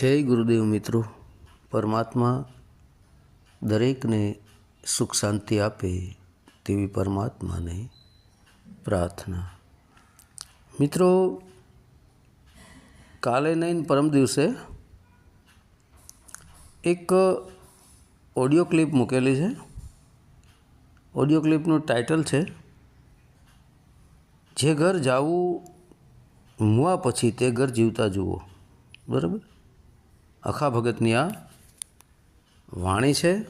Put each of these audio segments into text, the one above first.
જય ગુરુદેવ મિત્રો. પરમાત્મા દરેકને સુખ શાંતિ આપે તેવી પરમાત્માને પ્રાર્થના. મિત્રો, કાલે નહીં, પરમ દિવસે એક ઓડિયો ક્લિપ મૂકેલી છે. ઓડિયો ક્લિપનું ટાઇટલ છે, જે ઘર જાવું મુવા પછી તે ઘર જીવતા જુઓ. બરાબર? અખા ભગતની આ વાણી છે.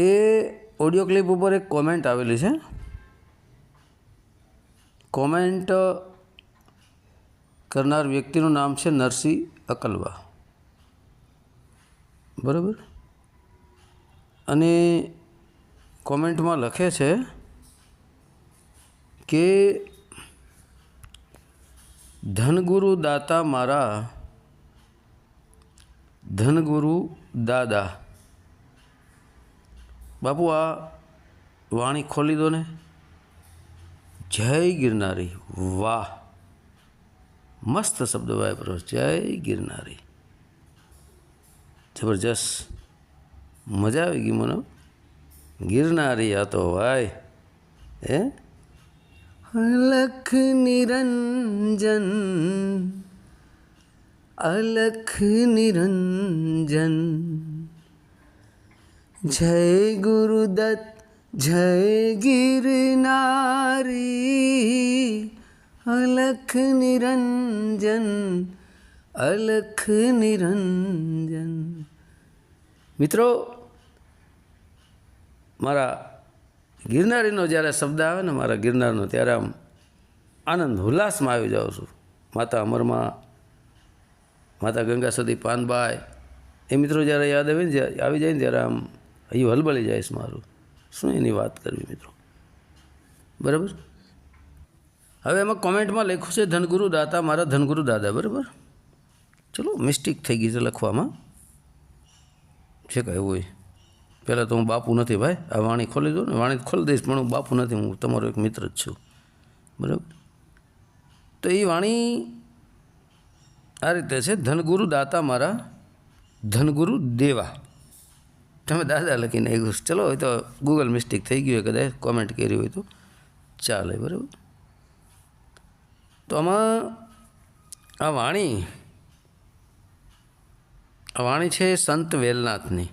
એ ઓડિયો ક્લિપ ઉપર એક કોમેન્ટ આવેલી છે. કોમેન્ટ કરનાર વ્યક્તિનું નામ છે નરસિંહ અકલવા. બરાબર? અને કોમેન્ટમાં લખે છે કે, ધનગુરુ દાતા મારા ધનગુરુ દાદા. બાપુ, આ વાણી ખોલી દો ને. જય ગિરનારી. વાહ. મસ્ત શબ્દ વાપરો. જય ગિરનારી. જબરજસ્ત. મજા આવી ગઈ મને. ગિરનારી આ તો ભાઈ. હે? લખ નિરંજન. અલખ નિરંજન જય ગુરુદત્ત જય ગિરનારી અલખ નિરંજન અલખ નિરંજન મિત્રો મારા ગિરનારીનો જ્યારે શબ્દ આવે ને, મારા ગિરનારનો, ત્યારે આમ આનંદ ઉલ્લાસમાં આવી જાઉં છું. માતા અમરમાં માતા ગંગા સતી પાનબાઈ. એ મિત્રો જ્યારે યાદ આવે ને આવી જાય ને ત્યારે આમ અહીં હલબલી જાય છે મારું. શું એની વાત કરવી મિત્રો? બરાબર? હવે એમાં કોમેન્ટમાં લખ્યું છે, ધનગુરુ દાતા મારા ધનગુરુ દાદા. બરાબર? ચલો, મિસ્ટેક થઈ ગઈ છે લખવામાં. છે કાંઈ એવું હોય. પહેલાં તો હું બાપુ નથી ભાઈ. આ વાણી ખોલી દો ને. વાણી ખોલી દઈશ, પણ હું બાપુ નથી. હું તમારો એક મિત્ર જ છું. બરાબર? તો એ વાણી આ રીતે છે, ધનગુરુ દાતા મારા, ધનગુરુ દેવા. તમે દાદા લખીને આવ્યું ચલો હોય તો ગૂગલ મિસ્ટેક થઈ ગયું હોય કદાચ કોમેન્ટ કરી હોય તો. ચાલે, બરાબર. તો આમાં, આ વાણી આ વાણી છે સંત વેલનાથની.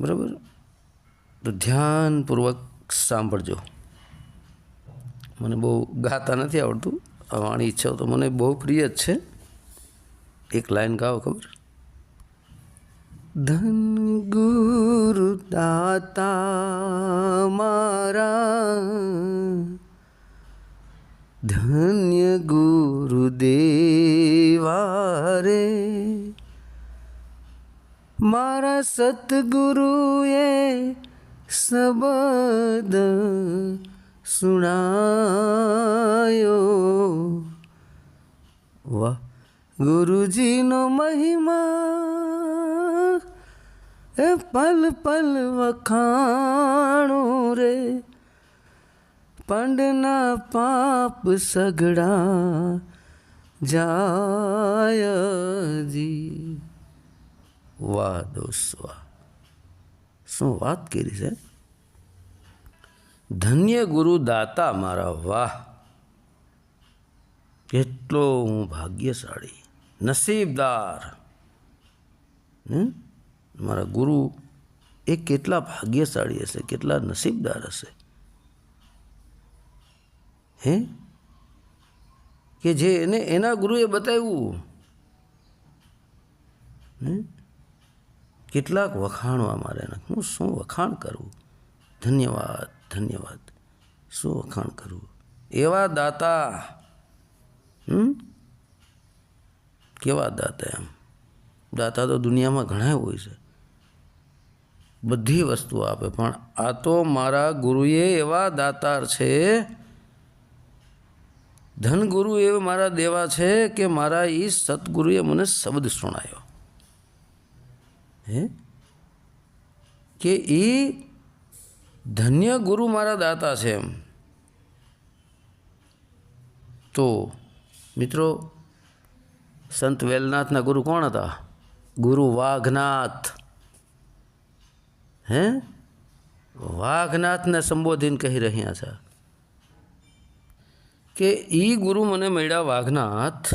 બરાબર? તો ધ્યાનપૂર્વક સાંભળજો. મને બહુ ગાતા નથી આવડતું. વાણી ઈચ્છાઓ તો મને બહુ પ્રિય જ છે. એક લાઈન ગાઓ ખબર? ધન ગુરુ દાતા મારા, ધન્ય ગુરુદેવા રે. મારા સતગુરુએ શબદ સુણાયો. વાહ, ગુરુજીનો મહિમા. એ પલ પલ વખાણો રે. પંડના પાપ સગડા જાયજી વાહ દોસ્ત, વાહ. શું વાત કરી છે? ધન્ય ગુરુ દાતા મારા વાહ. કેટલો હું ભાગ્યશાળી, નસીબદાર? મારા ગુરુ એ કેટલા ભાગ્યશાળી હશે, કેટલા નસીબદાર હશે? હે? કે જે એને, એના ગુરુએ બતાવ્યું. કેટલાક વખાણવા મારે શું વખાણ કરવું ધન્યવાદ. ધન્યવાદ. શું વખાણ કરવું એવા દાતા, હમ? કેવા દાતા એમ? દાતા તો દુનિયામાં ઘણા હોય છે. બધી વસ્તુ આપે, પણ આ તો મારા ગુરુએ એવા દાતાર છે. ધનગુરુ એ મારા દેવા છે કે મારા એ સદગુરુએ મને શબ્દ સુણાયો. હે? કે એ ધન્ય ગુરુ મારા દાતા છે એમ. તો મિત્રો, સંત વેલનાથના ગુરુ કોણ હતા? ગુરુ વાઘનાથ. હે? વાઘનાથને સંબોધીને કહી રહ્યા છે કે એ ગુરુ મને મળ્યા વાઘનાથ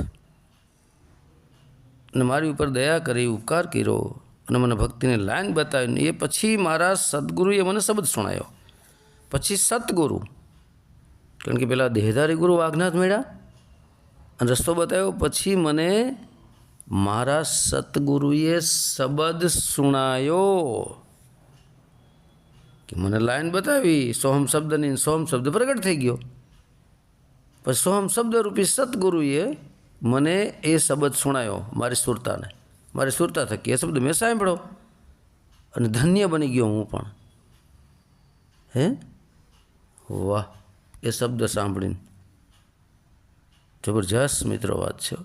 ને મારી ઉપર દયા કરી, ઉપકાર કર્યો. અને મને ભક્તિની લાઈન બતાવીને એ પછી મારા સદગુરુએ મને શબ્દ સુણાયો. પછી સતગુરુ કારણ કે પેલા દેહધારી ગુરુ વાઘનાથ મળ્યા અને રસ્તો બતાવ્યો. પછી મને મારા સતગુરુએ શબ્દ સુણાયો કે મને લાઈન બતાવી. સોહમ શબ્દની સોહમ શબ્દ પ્રગટ થઈ ગયો. પછી સોહમ શબ્દરૂપી સતગુરુએ મને એ શબ્દ સુણાયો મારી સુરતાને. મારી સુરતા થકી એ શબ્દ મેં સાંભળ્યો અને ધન્ય બની ગયો હું પણ. હે? વાહ, એ શબ્દ સાંભળીને. જબરજસ્ત મિત્રો વાત છે.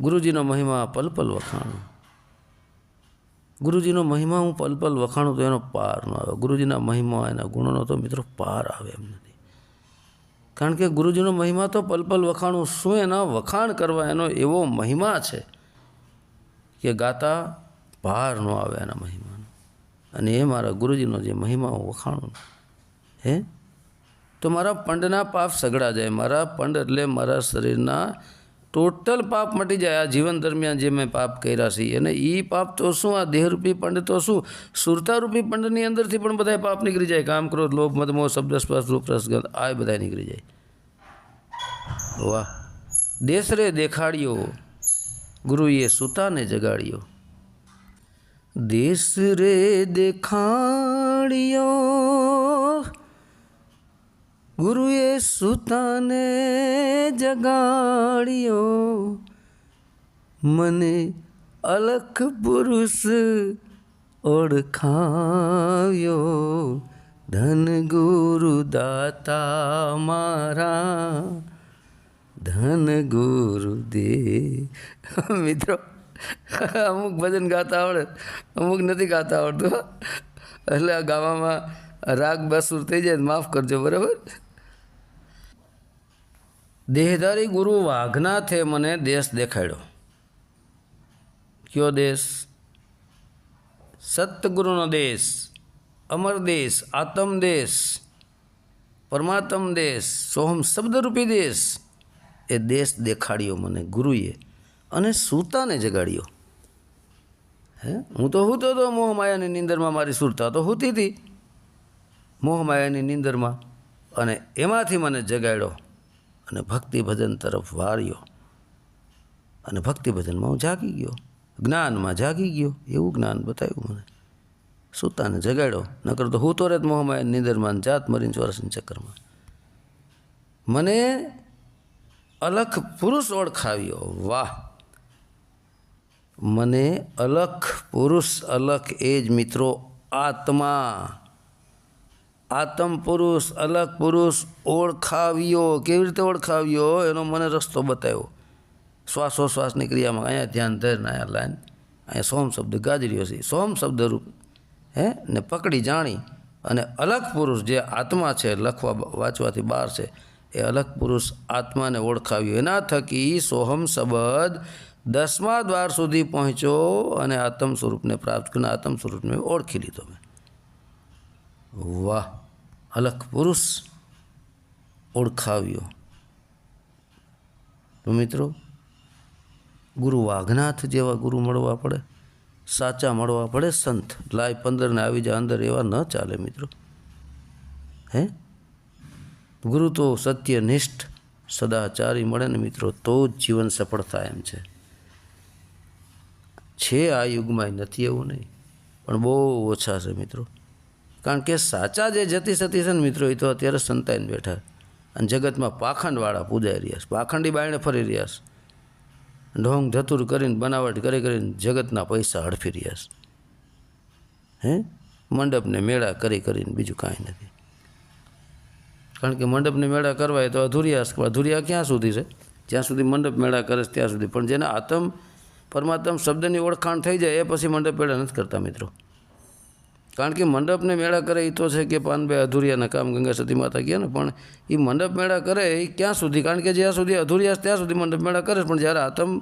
ગુરુજીનો મહિમા પલ પલ વખાણું. ગુરુજીનો મહિમા હું પલ પલ વખાણું તો એનો પાર ન આવે. ગુરુજીના મહિમા એના ગુણોનો તો મિત્રો પાર આવે એમ નથી કારણ કે ગુરુજીનો મહિમા તો પલ પલ વખાણું શું એના વખાણ કરવા એનો એવો મહિમા છે કે ગાતા ભાર ન આવે એના મહિમાનો. અને એ મારા ગુરુજીનો જે મહિમા હું વખાણું હે? તો મારા પંડના પાપ સગડા જાય. મારા પંડ એટલે મારા શરીરના ટોટલ પાપ મટી જાય. આ જીવન દરમિયાન જે મેં પાપ કર્યા છે અને એ પાપ તો શું? આ દેહરૂપી પંડ તો શું? સુરતારૂપી પંડની અંદરથી પણ બધા પાપ નીકળી જાય. કામ ક્રોધ, લોભ મદમોહ શબ્દ, સ્પર્શ, રૂપ રસગંધ આ બધા નીકળી જાય. વાહ. દેસરે દેખાડ્યો. ગુરુએ સુતાને જગાડ્યો. દેશ રે દેખાડ્યો. ગુરુએ સુતાને જગાડ્યો. મને અલખ પુરુષ ઓળખાવ્યો. ધન ગુરુ દાતા મારા. ધન ગુરુ દે. મિત્રો, અમુક ભજન ગાતા આવડે, અમુક નથી ગાતા આવડતું. એટલે આ ગાવામાં રાગ બસુર થઈ જાય માફ કરજો, બરાબર? દેહધારી ગુરુ વાઘનાથે મને દેશ દેખાડ્યો. કયો દેશ? સત્ગુરુનો દેશ, અમર દેશ, આત્મ દેશ, પરમાત્મ દેશ, સોહમ શબ્દરૂપી દેશ, એ દેશ દેખાડ્યો મને ગુરુએ અને સુરતાને જગાડ્યો. હે? હું તો હૂતો હતો મોહમાયાની નીંદરમાં મારી સુરતા તો હૂતી હતી. મોહમાયાની નીંદરમાં અને એમાંથી મને જગાડ્યો. અને ભક્તિ ભજન તરફ વાળ્યો. અને ભક્તિ ભજનમાં હું જાગી ગયો. જ્ઞાનમાં જાગી ગયો. એવું જ્ઞાન બતાવ્યું મને. સૂતાને જગાડ્યો. નકર તો હું તો રેત મોહમાયા નિંદરમાં જાત મરીને ચોરસની ચક્કરમાં. મને અલખ પુરુષ ઓળખાવ્યો. વાહ. મને અલખ પુરુષ અલખ એ જ મિત્રો આત્મા. આત્મ પુરુષ, અલગ પુરુષ ઓળખાવ્યો, કેવી રીતે ઓળખાવ્યો, એનો મને રસ્તો બતાવ્યો. શ્વાસોશ્વાસની ક્રિયામાં અહીંયા ધ્યાન ધરને અહીંયા લાઈન. અહીંયા સોમ શબ્દ ગાજર્યો છે. સોમ શબ્દ રૂપ, હે? ને પકડી જાણી. અને અલગ પુરુષ જે આત્મા છે, લખવા વાંચવાથી બહાર છે, એ અલગ પુરુષ આત્માને ઓળખાવ્યો. એના થકી સોહમ શબ્દ દસમા દ્વાર સુધી પહોંચ્યો અને આત્મ સ્વરૂપને પ્રાપ્ત કરીને આત્મ સ્વરૂપને ઓળખી લીધો મેં. વાહ, અલખ પુરુષ ઓળખાવ્યો. તો મિત્રો, ગુરુ વાઘનાથ જેવા ગુરુ મળવા પડે, સાચા મળવા પડે સંત. લાય પંદરને આવી જાય અંદર એવા ન ચાલે મિત્રો. હે? ગુરુ તો સત્યનિષ્ઠ, સદાચારી મળે ને મિત્રો, તો જ જીવન સફળ થાય એમ છે. છે આ યુગમાં નથી એવું નહીં, પણ બહુ ઓછા છે મિત્રો. કારણ કે સાચા જે જતી સતી છે ને મિત્રો, એ તો અત્યારે સંતાઈને બેઠા અને જગતમાં પાખંડવાળા પૂજાઈ રહ્યા છે. પાખંડી બાયણે ફરી રહ્યા છે. ઢોંગ ધતુર કરીને, બનાવટ કરી કરીને જગતના પૈસા હડફી રહ્યા છે. હે? મંડપને મેળા કરી કરીને બીજું કાંઈ નથી. કારણ કે મંડપને મેળા કરવા એ તો અધૂરિયાસ અધૂરિયા ક્યાં સુધી છે? જ્યાં સુધી મંડપ મેળા કરે છે ત્યાં સુધી. પણ જેને આતમ પરમાત્મ શબ્દની ઓળખાણ થઈ જાય, એ પછી મંડપ મેળા નથી કરતા મિત્રો. કારણ કે મંડપને મેળા કરે એ તો છે કે પાનભાઈ અધૂરિયાના કામ ગંગા સતી માતા ગયા ને, પણ એ મંડપ મેળા કરે એ ક્યાં સુધી? કારણ કે જ્યાં સુધી અધુરિયા ત્યાં સુધી મંડપ મેળા કરે પણ જ્યારે આત્મ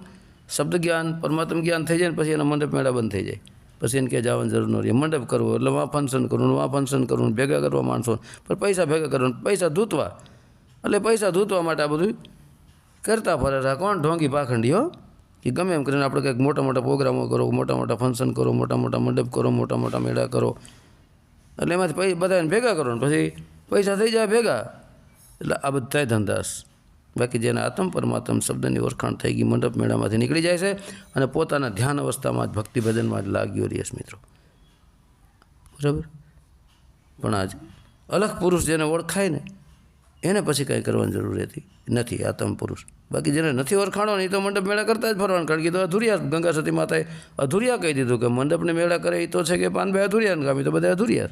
શબ્દ જ્ઞાન પરમાત્મ જ્ઞાન થઈ જાય ને પછી એના મંડપ મેળા બંધ થઈ જાય. પછી એને ક્યાં જવાની જરૂર ન રહી. મંડપ કરવો, એટલે વાં ફંક્શન કરવું વાં ફંક્શન કરવું ભેગા કરવા માણસો. પણ પૈસા ભેગા કરવાનું પૈસા ધૂતવા. એટલે પૈસા ધૂતવા માટે આ બધું કરતા ફરે. કોણ ઢોંગી પાખંડી, હો? કે ગમે એમ કરીને આપણે કંઈક મોટા મોટા પ્રોગ્રામો કરો, મોટા મોટા ફંક્શન કરો, મોટા મોટા મંડપ કરો, મોટા મોટા મેળા કરો. એટલે એમાંથી પૈસા બધાને ભેગા કરો ને પછી પૈસા થઈ જાય ભેગા. એટલે આ બધાય ધંધાસ. બાકી જેને આત્મ પરમાત્મ શબ્દની ઓળખાણ થઈ ગઈ મંડપ મેળામાંથી નીકળી જાય છે અને પોતાના ધ્યાન અવસ્થામાં જ ભક્તિ ભજનમાં જ લાગ્યો રહીશ મિત્રો. બરાબર? પણ આજ અલગ પુરુષ જેને ઓળખાય ને એને પછી કાંઈ કરવાની જરૂર રહેતી નથી આતમ પુરુષ. બાકી જેને નથી ઓળખાણો એ તો મંડપ મેળા કરતા જ ફરવાનું, કારણ કે તો અધુરિયા ગંગા સતી માતાએ અધુરિયા કહી દીધું કે મંડપને મેળા કરે એ તો છે કે પાનભાઈ અધુરિયાને ગામી તો બધા અધુરિયા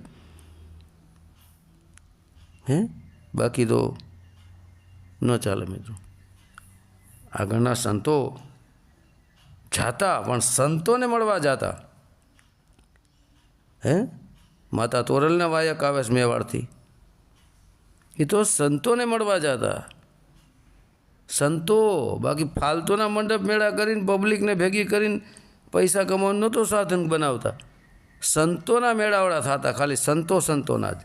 હે? બાકી તો ન ચાલે મિત્રો. આગળના સંતો જાતા, પણ સંતોને મળવા જાતા. હે? માતા તોરલના વાયક આવે છે મેવાડથી. એ તો સંતોને મળવા જતા. સંતો, બાકી ફાલતુના મંડપ મેળા કરીને પબ્લિકને ભેગી કરીને પૈસા કમાવાનું નહોતો સાધન બનાવતા. સંતોના મેળાવડા થતા, ખાલી સંતો સંતોના જ.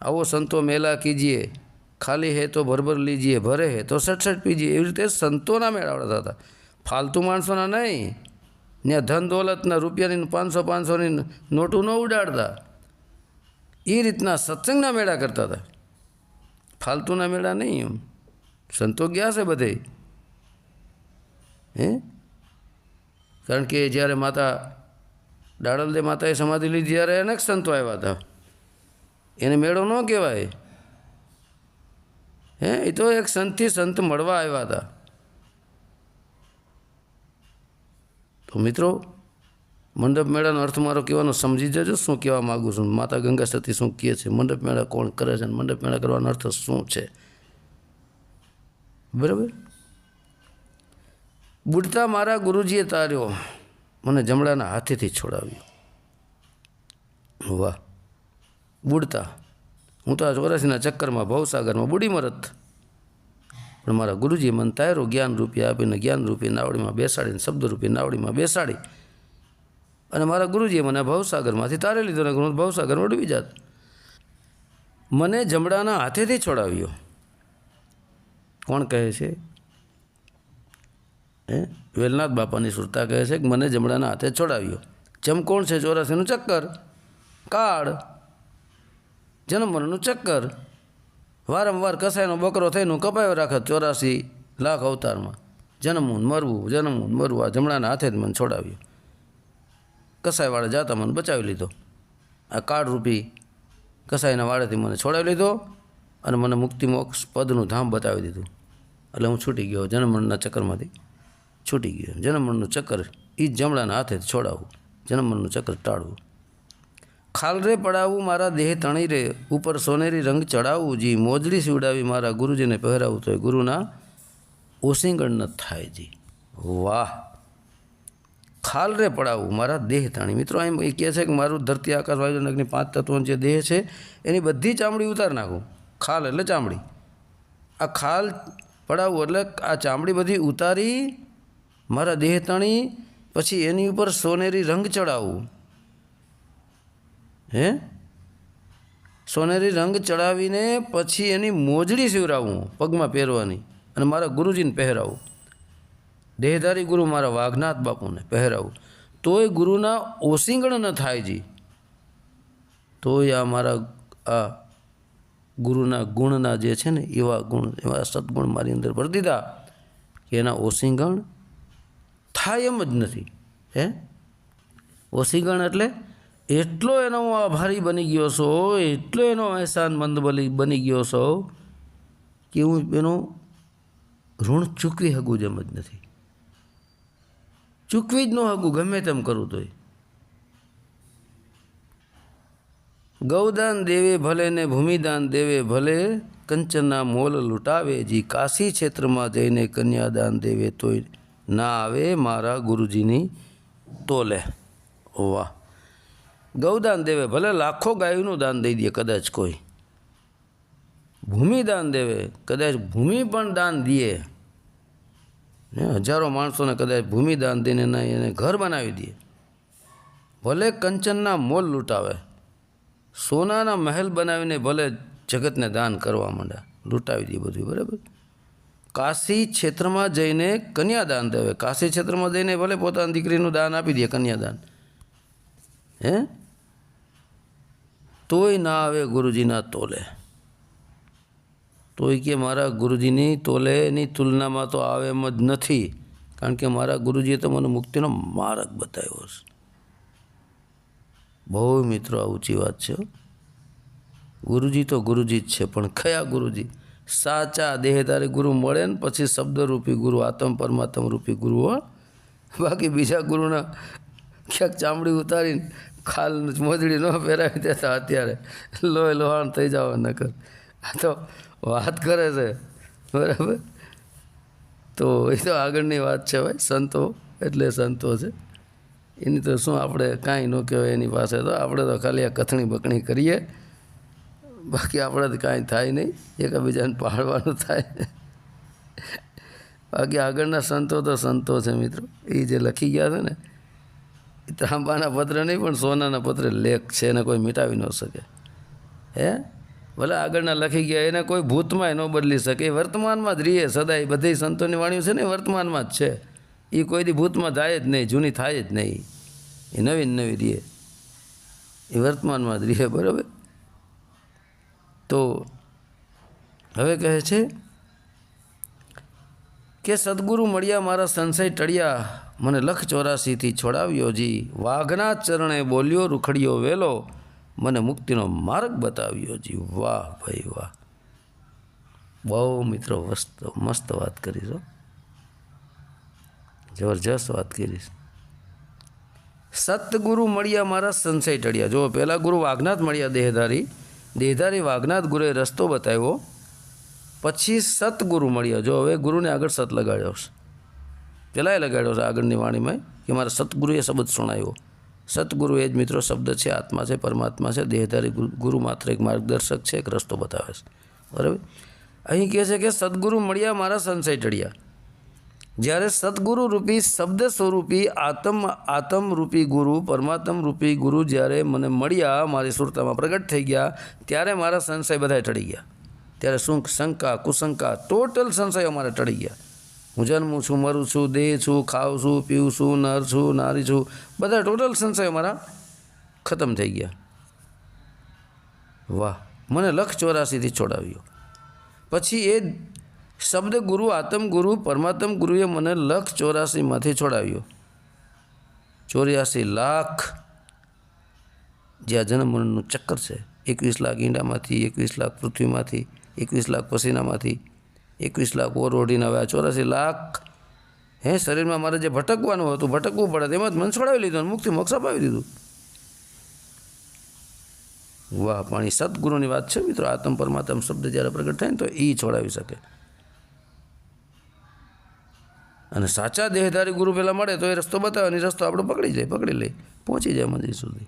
આવો સંતો મેલા કીજીએ, ખાલી હે તો ભરભર લીજીએ, ભરે હે તો સટસટ પીજીએ, એવી રીતે સંતોના મેળાવડા થતા. ફાલતુ માણસોના નહીં ત્યાં ધન દોલતના રૂપિયાની પાંચસો પાંચસોની નોટું ન ઉડાડતા. એ રીતના સત્સંગના મેળા કરતા હતા. ફાલતુના મેળા નહીં એમ. સંતો ગયા છે બધે. હે? કારણ કે જ્યારે માતા દાડલદે માતાએ સમાધિ લીધી ત્યારે અનેક સંતો આવ્યા હતા. એને મેળો ન કહેવાય. હે? એ તો એક સંતથી સંત મળવા આવ્યા હતા. તો મિત્રો મંડપ મેળાનો અર્થ મારો કહેવાનો સમજી જજો શું કહેવા માગું છું? માતા ગંગા સતી શું કહે છે? મંડપ મેળા કોણ કરે છે? મંડપ મેળા કરવાનો અર્થ શું છે? બરાબર? બુડતા મારા ગુરુજીએ તાર્યો. મને જમણાના હાથેથી છોડાવ્યો. વાહ. બુડતા હું તો આ ચોરાસીના ચક્કરમાં ભવસાગરમાં બુડી મરત. પણ મારા ગુરુજીએ મને તાયરો જ્ઞાન રૂપિયા આપીને જ્ઞાન રૂપી નાવડીમાં બેસાડીને શબ્દ રૂપી નાવડીમાં બેસાડી. અને મારા ગુરુજીએ મને ભવસાગરમાંથી તારે લીધો ને હું ભવસાગરમાં ડૂબી જાત. મને જમડાના હાથેથી છોડાવ્યો. કોણ કહે છે? હે? વેલનાથ બાપાની સુરતા કહે છે કે મને જમડાના હાથે છોડાવ્યો. જમ કોણ છે? ચોરાસીનું ચક્કર. કાળ. જન્મ મરણનું ચક્કર. વારંવાર કસાયનો બકરો થઈને કપાયો રાખત ચોરાસી લાખ અવતારમાં. જન્મવું મરવું જન્મવું મરવું. આ જમણાના હાથે જ મને છોડાવ્યો. કસાઈવાળા જાતા મને બચાવી લીધો. આ કાળરૂપી કસાઈના વાળેથી મને છોડાવી લીધો અને મને મુક્તિ મોક્ષ પદનું ધામ બતાવી દીધું. એટલે હું છૂટી ગયો જન્મમરણના ચક્કરમાંથી છૂટી ગયો. જન્મમરણનું ચક્કર એ જ જમણાના હાથેથી છોડાવવું જનમણનું ચક્કર ટાળવું. ખાલરે પડાવવું મારા દેહ તણી રે, ઉપર સોનેરી રંગ ચડાવવું જી મોજડી સીવડાવી મારા ગુરુજીને પહેરાવું, તો એ ગુરુના ઓસિંગણ ન થાય, જી. વાહ! ખાલ રે પડાવવું મારા દેહ તાણી. મિત્રો, એમ એ કહે છે કે મારું ધરતી આકાશ વાયુ અને અગ્નિ પાંચ તત્વોનો જે દેહ છે, એની બધી ચામડી ઉતાર નાખું. ખાલ એટલે ચામડી. આ ખાલ પડાવવું એટલે આ ચામડી બધી ઉતારી, મારા દેહ તાણી, પછી એની ઉપર સોનેરી રંગ ચડાવવું હે? સોનેરી રંગ ચડાવીને પછી એની મોજડી સીવરાવવું પગમાં પહેરવાની અને મારા ગુરુજીને પહેરાવું. દેહધારી ગુરુ મારા વાઘનાથ બાપુને પહેરાવું. તોય ગુરુના ઓસિંગણ ન થાય જી. તોય આ મારા, આ ગુરુના ગુણના જે છે ને એવા ગુણ, એવા સદગુણ મારી અંદર ભરી દીધા કે એના ઓસિંગણ થાય એમ જ નથી. હે? ઓસિંગણ એટલે એટલો એનો હું આભારી બની ગયો છો, એટલો એનો અહેસાનમંદ બની ગયો છો કે હું એનું ઋણ ચૂકવી શકું જેમ જ નથી. ચૂકવી જ ન હકું, ગમે તેમ કરું તોય. ગૌદાન દેવે ભલે ને ભૂમિદાન દેવે ભલે કંચનના મોલ લૂંટાવે, જી કાશી ક્ષેત્રમાં જઈને કન્યાદાન દેવે તોય ના આવે, મારા ગુરુજીની તોલે. વાહ ગૌદાન દેવે ભલે લાખો ગાયનું દાન દઈ દે કદાચ કોઈ. ભૂમિદાન દેવે, કદાચ ભૂમિ પણ દાન દે. હજારો માણસોને કદાચ ભૂમિદાન દઈને એને ઘર બનાવી દે. ભલે કંચનના મોલ લૂંટાવે, સોનાના મહેલ બનાવીને ભલે જગતને દાન કરવા માંડ્યા લૂંટાવી દે બધું, બરાબર? કાશી ક્ષેત્રમાં જઈને કન્યાદાન દેવે. કાશી ક્ષેત્રમાં જઈને ભલે પોતાની દીકરીનું દાન આપી દે, કન્યાદાન. હે? તોય ના આવે ગુરુજીના તોલે. તોય કે મારા ગુરુજીની તોલેની તુલનામાં તો આવે એમ જ નથી. કારણ કે મારા ગુરુજીએ તો મને મુક્તિનો માર્ગ બતાવ્યો છે. બહુ મિત્રો, આ ઊંચી વાત છે ગુરુજી તો ગુરુજી જ છે, પણ કયા ગુરુજી? સાચા દેહધારી ગુરુ મળે ને પછી શબ્દરૂપી ગુરુ, આત્મ પરમાત્મ રૂપી ગુરુ હો. બાકી બીજા ગુરુના ક્યાંક ચામડી ઉતારીને ખાલ મોજડી ન પહેરાવી દેતા અત્યારે. લોહી લોહાણ થઈ જાવ નકર. આ તો વાત કરે છે, બરાબર? તો એ તો આગળની વાત છે ભાઈ, સંતો, એટલે સંતો છે. એની તો શું આપણે કાંઈ ન કહેવાય એની પાસે તો, આપણે તો ખાલી આ કથણી બકણી કરીએ. બાકી આપણાથી કાંઈ થાય નહીં, એકબીજાને પાડવાનું થાય. બાકી આગળના સંતો તો સંતો છે મિત્રો. એ જે લખી ગયા છે ને, એ તાંબાના પત્ર નહીં પણ સોનાના પત્ર, લેખ છે, એને કોઈ મિટાવી ન શકે. હે? ભલે આગળના લખી ગયા, એને કોઈ ભૂતમાં ન બદલી શકે. એ વર્તમાનમાં જ રહીએ સદાય. બધી સંતોની વાણીઓ છે ને વર્તમાનમાં જ છે. એ કોઈ દી ભૂતમાં થાય જ નહીં, જૂની થાય જ નહીં. એ નવી નવી રહીએ. એ વર્તમાનમાં જ રહીએ, બરાબર? તો હવે કહે છે કે, સદગુરુ મળ્યા મારા સંશય ટળ્યા, મને લખ ચોરાસીથી છોડાવ્યો જી વાઘના ચરણે બોલ્યો, રૂખડ્યો વેલો. મને મુક્તિનો માર્ગ બતાવ્યો જી વાહ ભાઈ વાહ. બહુ મિત્રો મસ્ત મસ્ત વાત કરીશ હો. જબરજસ્ત વાત કરીશ. સતગુરુ મળ્યા મારા સંશય ટળ્યા. જો પહેલાં ગુરુ વાઘનાથ મળ્યા દેહધારી. દેહધારી વાઘનાથ ગુરુએ રસ્તો બતાવ્યો. પછી સતગુરુ મળ્યા. જો, હવે ગુરુને આગળ સત લગાડ્યો છે. પહેલાંય લગાડ્યો છે આગળની વાણીમાં કે મારા સતગુરુએ શબ્દ સુણાવ્યો. સતગુરુ એ જ મિત્રો શબ્દ છે, આત્મા છે, પરમાત્મા છે, દેહધારી ગુરુ ગુરુ માત્ર એક માર્ગદર્શક છે, એક રસ્તો બતાવે છે. બરાબર? અહીં કહે છે કે સદગુરુ મળ્યા મારા સંશય ટળ્યા જ્યારે સદગુરુ રૂપી શબ્દ સ્વરૂપી આત્મ આત્મ રૂપી ગુરુ પરમાત્મ રૂપી ગુરુ જ્યારે મને મળ્યા, મારી સુરતામાં પ્રગટ થઈ ગયા, ત્યારે મારા સંશય બધા ટળી ગયા. ત્યારે શું શંકા, કુશંકા, ટોટલ સંશયો મારા ટળી ગયા. હું જન્મું છું, મરું છું, દેહ છું, ખાઉં છું પીવું છું, નર છું, નારી છું. બધા ટોટલ સંશયો મારા ખતમ થઈ ગયા. વાહ, મને લખ ચોરાસીથી છોડાવ્યો. પછી એ શબ્દ ગુરુ, આત્મ ગુરુ, પરમાત્મ ગુરુએ મને લખ ચોરાસીમાંથી છોડાવ્યો. ચોર્યાસી લાખ. જે આ જન્મનું ચક્કર છે, એકવીસ લાખ ઈંડામાંથી, એકવીસ લાખ પૃથ્વીમાંથી, એકવીસ લાખ પસીનામાંથી એકવીસ લાખ ઓર ઓઢીને હવે આ ચોરાસી લાખ. હે, શરીરમાં મારે જે ભટકવાનું હતું, ભટકવું પડે, એમાં જ મન છોડાવી લીધું મુક્તિ મોક્ષ અપાવી દીધું. વાહ, પાણી સદગુરુની વાત છે મિત્રો, આત્મ પરમાત્મ શબ્દ જ્યારે પ્રગટ થાય ને તો એ છોડાવી શકે. અને સાચા દેહધારી ગુરુ પહેલાં મળે તો એ રસ્તો બતાવે અને રસ્તો આપણે પકડી જાય, પકડી લઈ પહોંચી જાય મંદિર સુધી.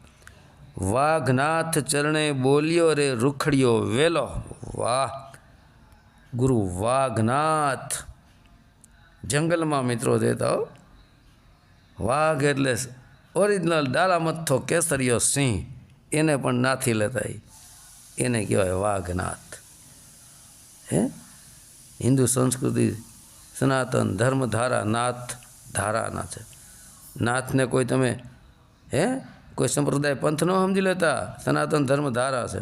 વાઘનાથ ચરણે બોલ્યો રે રૂખડ્યો વેલો. વાહ. ગુરુ વાઘનાથ. જંગલમાં મિત્રો દેતા હો. વાઘ એટલે ઓરિજિનલ ડાલામથ્થો કેસરીયો સિંહ. એને પણ નાથી લેતા. એને કહેવાય વાઘનાથ. હે? હિન્દુ સંસ્કૃતિ સનાતન ધર્મ ધારા નાથ ધારાના છે. નાથને કોઈ તમે, હે? કોઈ સંપ્રદાય પંથ ન સમજી લેતા? સનાતન ધર્મ ધારા છે.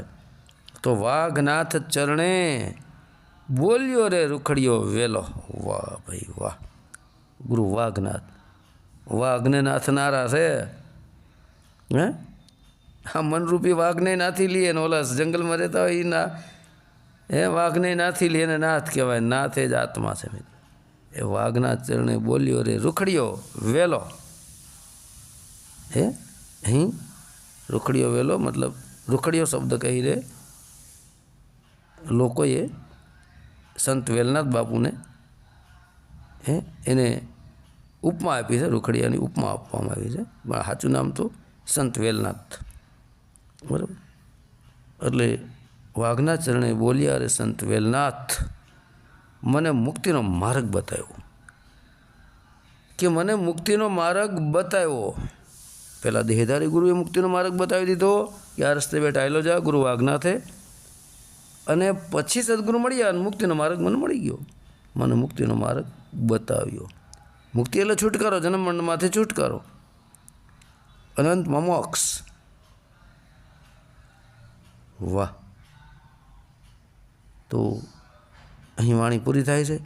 તો વાઘનાથ ચરણે બોલ્યો રે રૂખડીયો વેલો. વાહ ભાઈ વાહ. ગુરુ વાઘનાથ. વાઘને નારા છે. હે? આ મનરૂપી વાઘને નાથી લઈએ ને ઓલા જંગલમાં રહેતા હોય એ ના. એ વાઘને નાથી લઈએ ને નાથ કહેવાય. નાથ એ જ આત્મા છે મિત્રો. એ વાઘના ચરણે બોલ્યો રે રૂખડીયો વેલો. હે? અહીં રૂખડીયો વેલો મતલબ રૂખડીયો શબ્દ કહી રે. લોકોએ સંત વેલનાથ બાપુને, હે, એને ઉપમા આપી છે, રૂખડિયાની ઉપમા આપવામાં આવી છે. પણ સાચું નામ તો સંત વેલનાથ. બરાબર? એટલે વાઘના ચરણે બોલ્યા, અરે સંત વેલનાથ, મને મુક્તિનો માર્ગ બતાવ્યો. કે મને મુક્તિનો માર્ગ બતાવ્યો? પહેલાં દેહધારી ગુરુએ મુક્તિનો માર્ગ બતાવી દીધો કે આ રસ્તે બેઠા આવેલો જા, ગુરુ વાઘનાથે અને પછી સદગુરુ મળ્યા અને મુક્તિનો માર્ગ મને મળી ગયો. મને મુક્તિનો માર્ગ બતાવ્યો. મુક્તિ એટલે છુટકારો જન્મ મરણમાંથી છુટકારો. અનંતમાં મોક્ષ. વાહ. તો અહીં વાણી પૂરી થાય છે?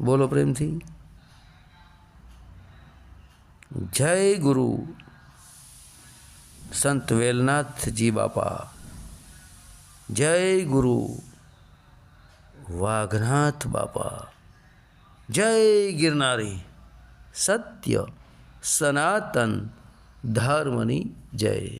બોલો પ્રેમથી. જય ગુરુ. સંત વેલનાથજી બાપા. જય ગુરુ વાઘનાથ બાપા જય ગિરનારી સત્ય સનાતન ધર્મની જય